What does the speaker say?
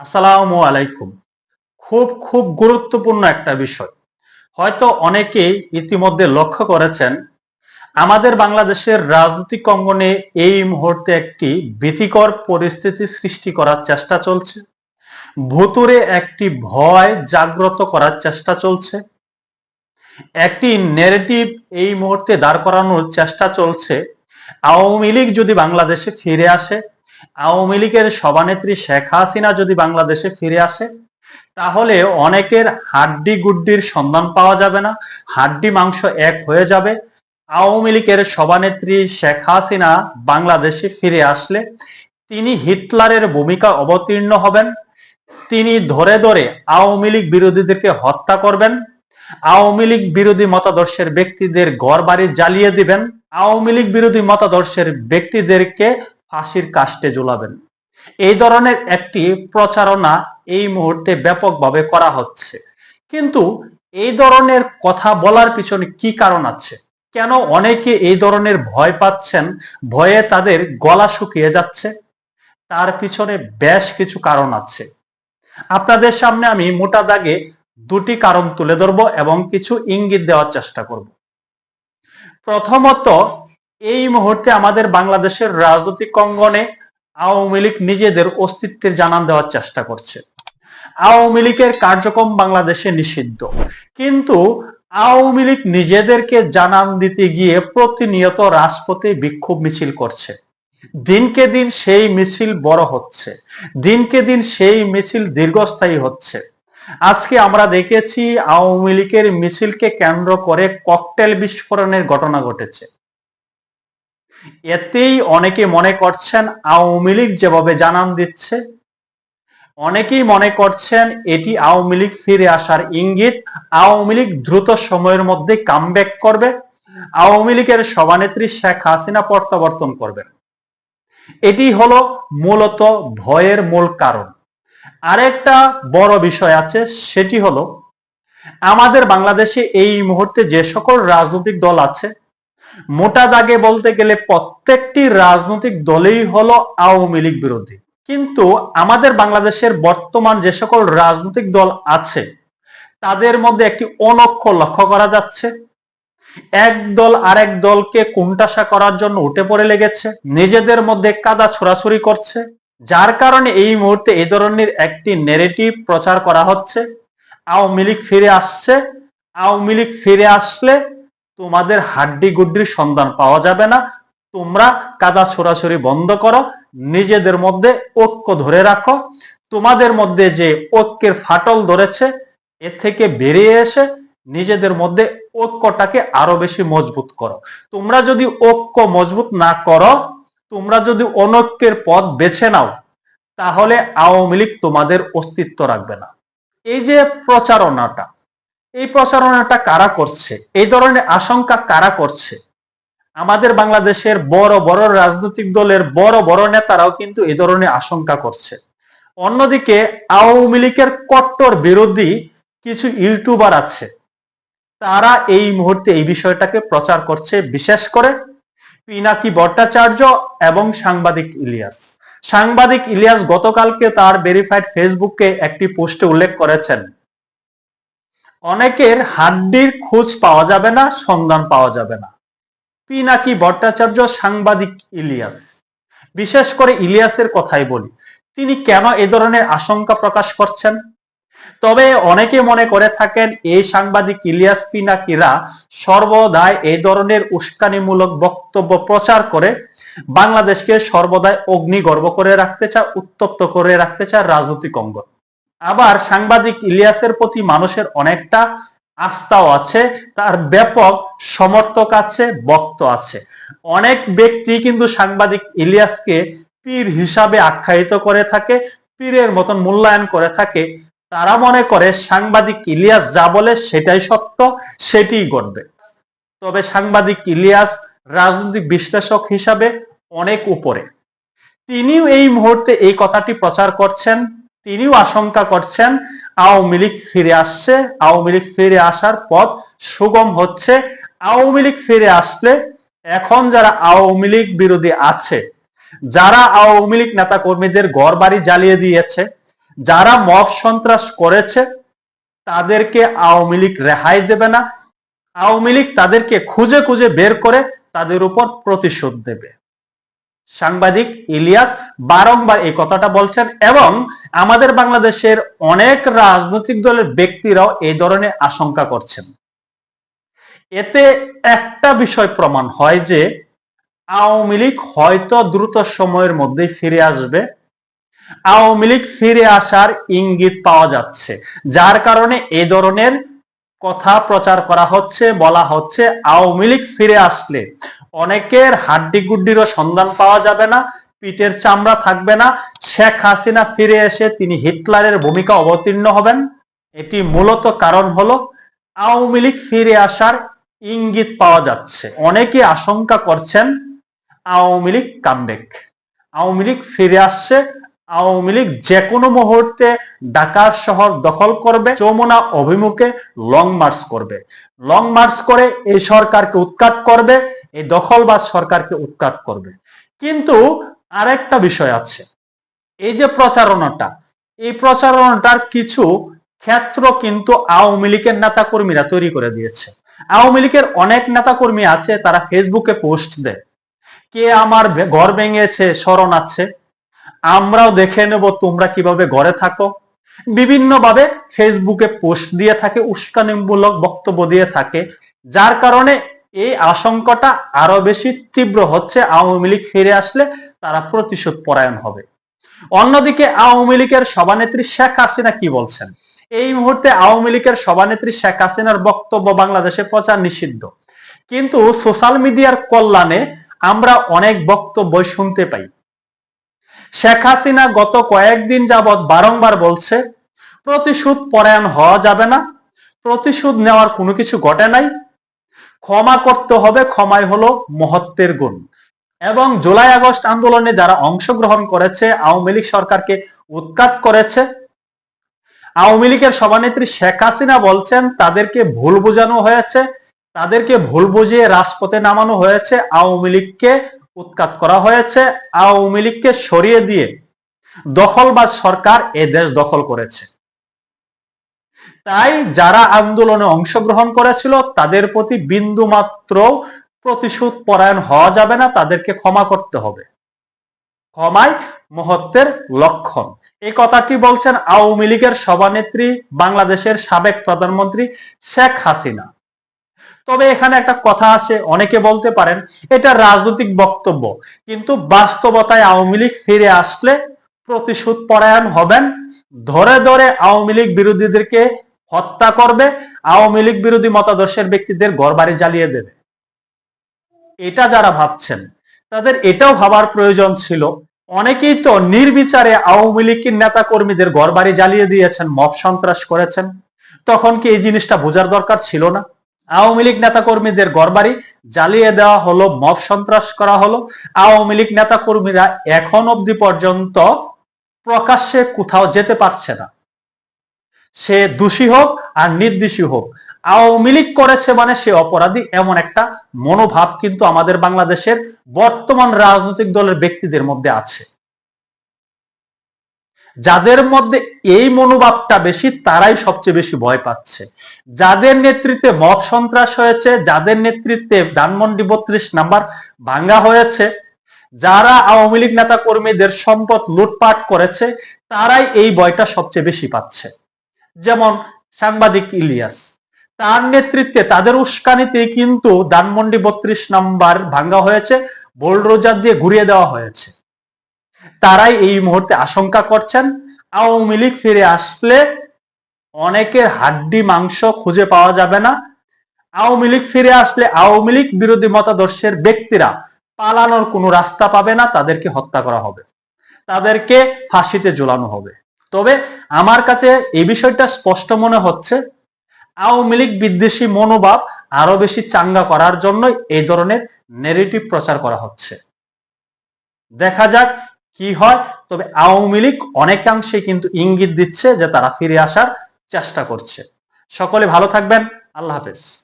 আসসালামু আলাইকুম। খুব খুব গুরুত্বপূর্ণ একটা বিষয়। হয়তো অনেকেই ইতিমধ্যে লক্ষ্য করেছেন, আমাদের বাংলাদেশের রাজনৈতিক অঙ্গনে এই মুহূর্তে একটি ভীতিকর পরিস্থিতি সৃষ্টি করার চেষ্টা চলছে। ভুতুরে একটি ভয় জাগ্রত করার চেষ্টা চলছে। একটি নেগেটিভ এই মুহূর্তে দাঁড় করানোর চেষ্টা চলছে। আওয়ামী লীগ যদি বাংলাদেশে ফিরে আসে আওয়ামী লীগের সভানেত্রী শেখ হাসিনা যদি বাংলাদেশে ফিরে আসে, তাহলে অনেকের হাড্ডি গুড্ডির সন্ধান পাওয়া যাবে না, হাড্ডি মাংস এক হয়ে যাবে। আওয়ামী লীগের সভানেত্রী শেখ হাসিনা বাংলাদেশে ফিরে আসলে তিনি হিটলারের ভূমিকা অবতীর্ণ হবেন। তিনি ধরে ধরে আওয়ামী লীগ বিরোধীদেরকে হত্যা করবেন। আওয়ামী লীগ বিরোধী মতাদর্শের ব্যক্তিদের ঘর বাড়ি জ্বালিয়ে দিবেন। আওয়ামী লীগ বিরোধী মতাদর্শের ব্যক্তিদেরকে ফাঁসির কাষ্টে ঝুলাবেন। এই ধরনের একটি প্রচারণা এই মুহূর্তে ব্যাপকভাবে করা হচ্ছে। কিন্তু এই ধরনের কথা বলার পিছনে কি কারণ আছে? কেন অনেকে এই ধরনের ভয় পাচ্ছেন, ভয়ে তাদের গলা শুকিয়ে যাচ্ছে? তার পিছনে বেশ কিছু কারণ আছে। আপনাদের সামনে আমি মোটা দাগে দুটি কারণ তুলে ধরব এবং কিছু ইঙ্গিত দেওয়ার চেষ্টা করব। প্রথমত এই মুহূর্তে আমাদের বাংলাদেশের রাজনৈতিক অঙ্গনে আওয়ামী লীগ নিজেদের অস্তিত্বের জানান দেওয়ার চেষ্টা করছে। আওয়ামী লীগের কার্যক্রম বাংলাদেশে নিষিদ্ধ। কিন্তু আওয়ামী লীগ নিজেদেরকে জানান দিতে গিয়ে প্রতিনিয়ত রাজপথে বিক্ষোভ মিছিল করছে। দিনকে দিন সেই মিছিল বড় হচ্ছে। দিনকে দিন সেই মিছিল দীর্ঘস্থায়ী হচ্ছে। আজকে আমরা দেখেছি আওয়ামী লীগের মিছিলকে কেন্দ্র করে ককটেল বিস্ফোরণের ঘটনা ঘটেছে। এতেই অনেকে মনে করছেন আওয়ামী লীগ যেভাবে জানান দিচ্ছে, অনেকেই মনে করছেন এটি আওয়ামী লীগ ফিরে আসার ইঙ্গিত, আওয়ামী লীগ দ্রুত সময়ের মধ্যে কামব্যাক করবে, আওয়ামী লীগের সভানেত্রী শেখ হাসিনা প্রত্যাবর্তন করবেন এটি হলো মূলত ভয়ের মূল কারণ। আরেকটা বড় বিষয় আছে, সেটি হলো আমাদের বাংলাদেশে এই মুহূর্তে যে সকল রাজনৈতিক দল আছে মোটা দাগে বলতে গেলে প্রত্যেকটি রাজনৈতিক দলেই হলো আওয়ামী লীগ বিরোধী। কিন্তু আমাদের বাংলাদেশের বর্তমান যে সকল রাজনৈতিক দল আছে, তাদের মধ্যে একটি অনক্ষ লক্ষ্য করা যাচ্ছে। এক দল আরেক দলকে কুণ্ঠাসা করার জন্য উঠে পড়ে লেগেছে, নিজেদের মধ্যে কাদা ছোড়াছুরি করছে। যার কারণে এই মুহূর্তে এই ধরনের একটি নেগেটিভ প্রচার করা হচ্ছে। আওয়ামী লীগ ফিরে আসছে, আওয়ামী লীগ ফিরে আসলে তোমাদের হাড্ডি গুড্ডির সন্ধান পাওয়া যাবে না। তোমরা কাদা ছোড়াছড়ি বন্ধ করো, নিজেদের মধ্যে ঐক্য ধরে রাখো। তোমাদের মধ্যে যে ঐক্যের ফাটল ধরেছে, এ থেকে বেরিয়ে এসে নিজেদের মধ্যে ঐক্যটাকে আরও বেশি মজবুত করো। তোমরা যদি ঐক্য মজবুত না করো, তোমরা যদি অনৈক্যের পথ বেছে নাও, তাহলে আওয়ামী লীগ তোমাদের অস্তিত্ব রাখবে না। এই যে প্রচারণাটা এই প্রচারণাটা কারা করছে? এই ধরনের আশঙ্কা কারা করছে? আমাদের বাংলাদেশের বড় বড় রাজনৈতিক দলের বড় বড় নেতারাও কিন্তু এই ধরনের আশঙ্কা করছে। অন্যদিকে আওয়ামী লীগের কট্টর বিরোধী কিছু ইউটিউবার আছে। তারা এই মুহূর্তে এই বিষয়টাকে প্রচার করছে, বিশেষ করে পিনাকি ভট্টাচার্য এবং সাংবাদিক ইলিয়াস। সাংবাদিক ইলিয়াস গতকালকে তার ভেরিফাইড ফেসবুকে একটি পোস্টে উল্লেখ করেছেন অনেকের হাড্ডির খোঁজ পাওয়া যাবে না, সন্ধান পাওয়া যাবে না। পিনাকি ভট্টাচার্য সাংবাদিক ইলিয়াস? বিশেষ করে ইলিয়াসের কথাই বলি, তিনি কেন এ ধরনের আশঙ্কা প্রকাশ করছেন? তবে অনেকে মনে করে থাকেন, এই সাংবাদিক ইলিয়াস পিনাকিরা সর্বদাই এই ধরনের উস্কানিমূলক বক্তব্য প্রচার করে, বাংলাদেশকে সর্বদাই অগ্নিগর্ভ করে রাখতে চায়, উত্তপ্ত করে রাখতে চায় রাজনৈতিক অঙ্গন। আবার সাংবাদিক ইলিয়াসের প্রতি মানুষের অনেকটা আস্থাও আছে, তার ব্যাপক সমর্থক আছে, বক্ত আছে। অনেক ব্যক্তি কিন্তু সাংবাদিক ইলিয়াসকে পীর হিসাবে আখ্যায়িত করে থাকে, পীরের মতন মূল্যায়ন করে থাকে। তারা মনে করে সাংবাদিক ইলিয়াস যা বলে সেটাই সত্য, সেটিই ঘটবে। তবে সাংবাদিক ইলিয়াস রাজনৈতিক বিশ্লেষক হিসাবে অনেক উপরে। তিনিও এই মুহূর্তে এই কথাটি প্রচার করছেন তিনিও আশঙ্কা করছেন আওয়ামী লীগ ফিরে আসছে। আওয়ামী লীগ ফিরে আসার পথ সুগম হচ্ছে। আওয়ামী লীগ ফিরে আসলে এখন যারা আওয়ামী লীগ বিরোধী আছে, যারা আওয়ামী লীগ নেতা কর্মীদের ঘর বাড়ি জ্বালিয়ে দিয়েছে, যারা মব সন্ত্রাস করেছে, তাদেরকে আওয়ামী লীগ রেহাই দেবে না। আওয়ামী লীগ তাদেরকে খুঁজে খুঁজে বের করে তাদের উপর প্রতিশোধ দেবে। সাংবাদিক ইলিয়াস বারংবার এই কথাটা বলছেন এবং আমাদের বাংলাদেশের অনেক রাজনৈতিক দলের ব্যক্তিরাও এই ধরনের আশঙ্কা করছেন। এতে একটা বিষয় প্রমাণ হয় যে আওয়ামী লীগ হয়তো দ্রুত সময়ের মধ্যেই ফিরে আসবে। আওয়ামী লীগ ফিরে আসার ইঙ্গিত পাওয়া যাচ্ছে, যার কারণে এ ধরনের কথা প্রচার করা হচ্ছে, বলা হচ্ছে, আওয়ামী লীগ ফিরে আসলে। অনেকের হাড্ডি গুড্ডিরও সন্ধান পাওয়া যাবে না, পিঠের চামড়া থাকবে না। শেখ হাসিনা ফিরে এসে তিনি হিটলারের ভূমিকা অবতীর্ণ হবেন। এটি মূলত কারণ হলো, আওয়ামী লীগ ফিরে আসার ইঙ্গিত পাওয়া যাচ্ছে। অনেকে আশঙ্কা করছেন, আওয়ামী লীগ কামবেক আওয়ামী লীগ ফিরে আসছে আওয়ামী লীগ যে কোনো মুহূর্তে ঢাকার শহর দখল করবে, যমুনা অভিমুখে লং মার্চ করবে। লং মার্চ করে এই সরকারকে উৎখাত করবে, এই দখলবাজ সরকারকে উৎখাত করবে। কিন্তু আরেকটা বিষয় আছে, এই যে প্রচারণাটা, এই প্রচারণাটার কিছু ক্ষেত্র কিন্তু আওয়ামী লীগের নেতা কর্মীরা তৈরি করে দিয়েছে। আওয়ামী লীগের অনেক নেতা কর্মী আছে, তারা ফেসবুকে পোস্ট দেয়, কে আমার ঘর ভেঙেছে স্মরণ আছে। আমরাও দেখে নেব তোমরা কীভাবে ঘরে থাকো। বিভিন্ন ভাবে ফেসবুকে পোস্ট দিয়ে থাকে, উস্কানিমূলক বক্তব্য দিয়ে থাকে, যার কারণে এই আশঙ্কাটা আরও বেশি তীব্র হচ্ছে। আওয়ামী লীগ ফিরে আসলে তারা প্রতিশোধ পরায়ণ হবে। অন্যদিকে আওয়ামী লীগের সভানেত্রী শেখ হাসিনা কি বলছেন? এই মুহূর্তে আওয়ামী লীগের সভানেত্রী শেখ হাসিনার বক্তব্য বাংলাদেশে প্রচার নিষিদ্ধ। কিন্তু সোশ্যাল মিডিয়ার কল্যাণে আমরা অনেক বক্তব্য শুনতে পাই। শেখ হাসিনা গত কয়েকদিন যাবৎ বারংবার বলছে, প্রতিশোধ পরায়ণ হওয়া যাবে না, প্রতিশোধ নেওয়ার কোনো কিছু ঘটে নাই, ক্ষমা করতে হবে, ক্ষমাই হলো মহত্বের গুণ। এবং জুলাই আগস্ট আন্দোলনে যারা অংশগ্রহণ করেছে, আওয়ামী লীগ সরকারকে উৎখাত করেছে, আওয়ামী লীগের সভানেত্রী শেখ হাসিনা বলছেন, তাদেরকে ভুল বোঝানো হয়েছে, তাদেরকে ভুল বুঝিয়ে রাজপথে নামানো হয়েছে, আওয়ামী লীগকে উৎখাত করা হয়েছে আওয়ামী লীগকে সরিয়ে দিয়ে দখলবাজ সরকার এ দেশ দখল করেছে। তাই যারা আন্দোলনে অংশগ্রহণ করেছিল, তাদের প্রতি বিন্দু মাত্র প্রতিশোধ পরায়ণ হওয়া যাবে না, তাদেরকে ক্ষমা করতে হবে। ক্ষমাই মহত্বের লক্ষণ। এই কথাটি বলছেন আওয়ামী লীগের সভানেত্রী, বাংলাদেশের সাবেক প্রধানমন্ত্রী শেখ হাসিনা? তবে এখানে একটা কথা আছে, অনেকে বলতে পারেন, এটা রাজনৈতিক বক্তব্য। কিন্তু বাস্তবতায় আওয়ামী লীগ ফিরে আসলে প্রতিশোধ পরায়ণ হবেন, ধরে ধরে আওয়ামী লীগ বিরোধীদেরকে হত্যা করবে, আওয়ামী লীগ বিরোধী মতাদর্শের ব্যক্তিদের ঘরবাড়ি জ্বালিয়ে দেবে। এটা যারা ভাবছেন, তাদের এটাও ভাবার প্রয়োজন ছিল। অনেকেই তো নির্বিচারে আওয়ামী লীগের নেতা কর্মীদের ঘরবাড়ি জ্বালিয়ে দিয়েছেন, মব সন্ত্রাস করেছেন। তখন কি এই জিনিসটা বোঝার দরকার ছিল না? আওয়ামী লীগ নেতা কর্মীদের ঘরবাড়ি জ্বালিয়ে দেওয়া হলো, মব সন্ত্রাস করা হলো। আওয়ামী লীগ নেতা কর্মীরা এখন অবধি পর্যন্ত প্রকাশ্যে কোথাও যেতে পারছে না। সে দোষী হোক আর নির্দোষী হোক, আওয়ামী লীগ করেছে মানে সে অপরাধী এমন একটা মনোভাব কিন্তু আমাদের বাংলাদেশের বর্তমান রাজনৈতিক দলের ব্যক্তিদের মধ্যে আছে। যাদের মধ্যে এই মনোভাবটা বেশি, তারাই সবচেয়ে বেশি ভয় পাচ্ছে। যাদের নেতৃত্বে মব সন্ত্রাস হয়েছে, যাদের নেতৃত্বে ধানমন্ডি বত্রিশ নাম্বার ভাঙ্গা হয়েছে, যারা আওয়ামী লীগ নেতা কর্মীদের সম্পদ লুটপাট করেছে, তারাই এই ভয়টা সবচেয়ে বেশি পাচ্ছে। যেমন সাংবাদিক ইলিয়াস, তার নেতৃত্বে তাদের উস্কানিতে কিন্তু ধানমন্ডি বত্রিশ নাম্বার ভাঙ্গা হয়েছে বোলরোজার দিয়ে ঘুরিয়ে দেওয়া হয়েছে। তারাই এই মুহূর্তে আশঙ্কা করছেন, আওয়ামী লীগ ফিরে আসলে অনেকের হাড্ডি মাংস খুঁজে পাওয়া যাবে না। আওয়ামী লীগ ফিরে আসলে আওয়ামী লীগ বিরোধী মতাদর্শের ব্যক্তিরা পালানোর কোনো রাস্তা পাবে না, তাদেরকে হত্যা করা হবে। তাদেরকে ফাঁসিতে ঝোলানো হবে। তবে আমার কাছে এই বিষয়টা স্পষ্ট মনে হচ্ছে, আওয়ামী লীগ বিদ্বেষী মনোভাব আরও বেশি চাঙ্গা করার জন্য এই ধরনের নেগেটিভ প্রচার করা হচ্ছে। দেখা যাক কি হয়? তবে আওয়ামী লীগ অনেকাংশে কিন্তু ইঙ্গিত দিচ্ছে যে তারা ফিরে আসার চেষ্টা করছে। সকলে ভালো থাকবেন। আল্লাহ হাফেজ।